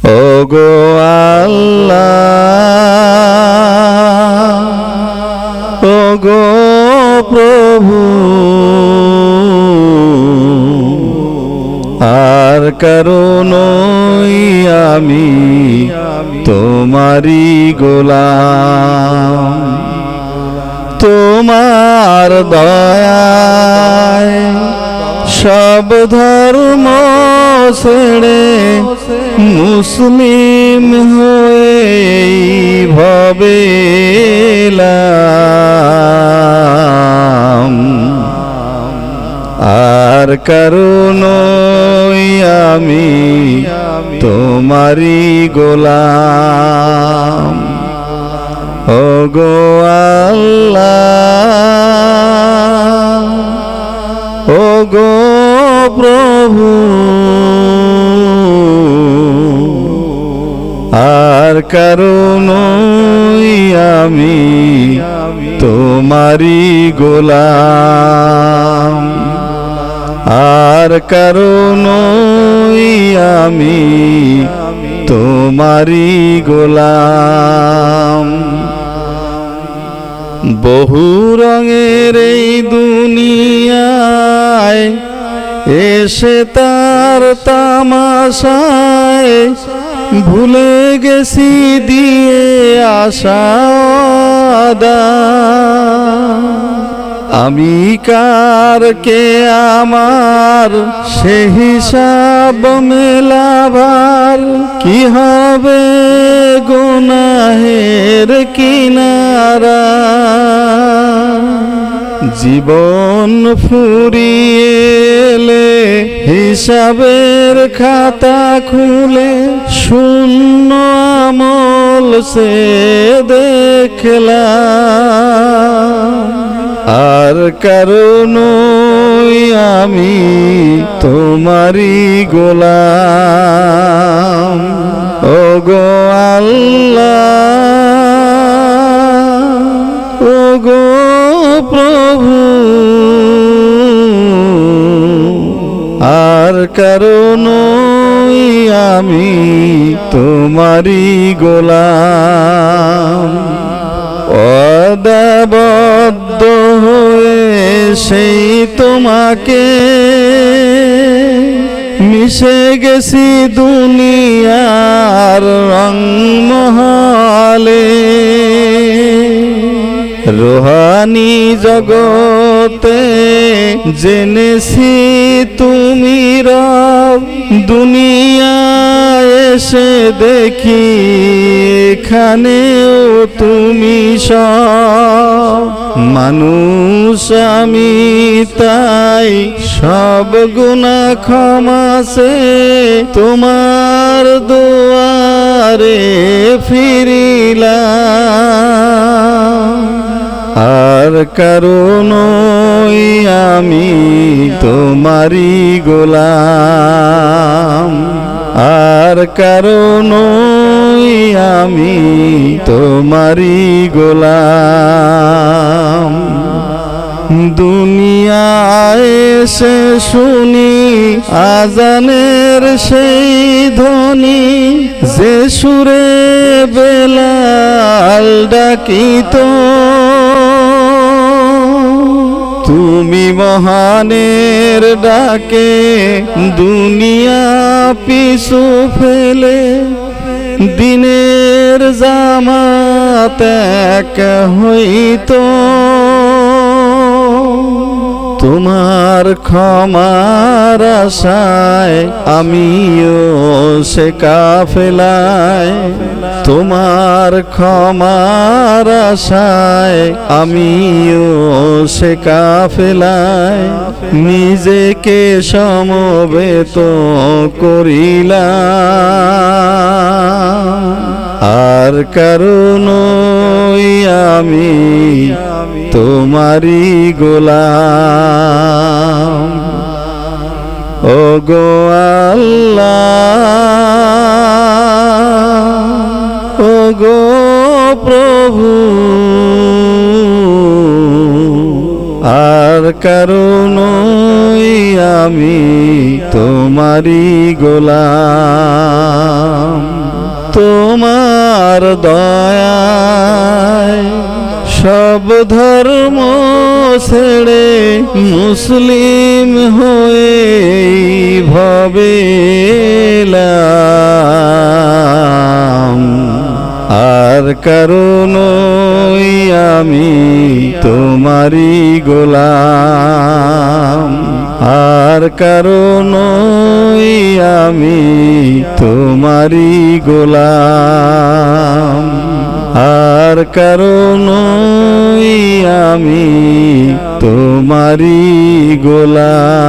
ও গো আল্লাহ ও গো প্রভু আর করুণই আমি তোমারি গোলাম তোমার দয়ায় সব ধর্ম ছেড়ে মুসলিম হয়ে ভবে। আর করুণ আমি তোমারি গোলাম ও গো আল্লাহ ও গো কারণ আমি তোমারি গোলাম। আর কারণ আমি তোমারি গোলাম। বহু রঙের এই দুনিয়ায় এসে তার তামাশায় ভুলে গেছি দিয়ে আশা আমি কার কে আমার? সে হিসাব মেলাবার কি হবে? গুনাহের কিনারা জীবন ফুরিয়েলে হিসাবের খাতা খুলে শূন্য আমল সে দেখলাম। আর কারণ আমি তোমারি গোলাম। ও গো আল্লাহ ও গো প্রভু। আর কারণ আমি তোমারি গোলাম। অদাবদ্ধ হয়ে সেই তোমাকে মিশে গেছি দুনিয়ার রংমহলে রোহানি জগতে জেনেছি তুমি রব, দুনিয়ায় এসে দেখি এখানেও তুমি সব। মানুষ আমি তাই সব গুণা ক্ষমাসে তোমার দুয়ারে ফিরিলাম আর কারণ আমি তোমারি গোলাম। আর কারণ আমি তোমারি গোলাম। দুনিয়ায় এসে শুনি, আজানের সেই ধ্বনি, যে সুরে বেলাল ডাকিত তুমি মহানের ডাকে দুনিয়া পিছু ফেলে দিনের জামাত এক হইতো। তোমার ক্ষমার আশায় আমিও সে কাফেলায়। তোমার ক্ষমার আশায় আমিও সে কাফেলায়। নিজেকে সমবেত করিলাম। আর কারণ আমি তোমারি গোলাম। ও গো আল্লাহ ও গো প্রভু, আর কারণ আমি তোমারি গোলাম। দয়ায় সব ধর্ম ছেড়ে মুসলিম হয়ে ভবে আর কারণ আমি তোমারি আর কারণ আমি তোমারি গোলাম। আর কারণ আমি তোমারি গোলাম।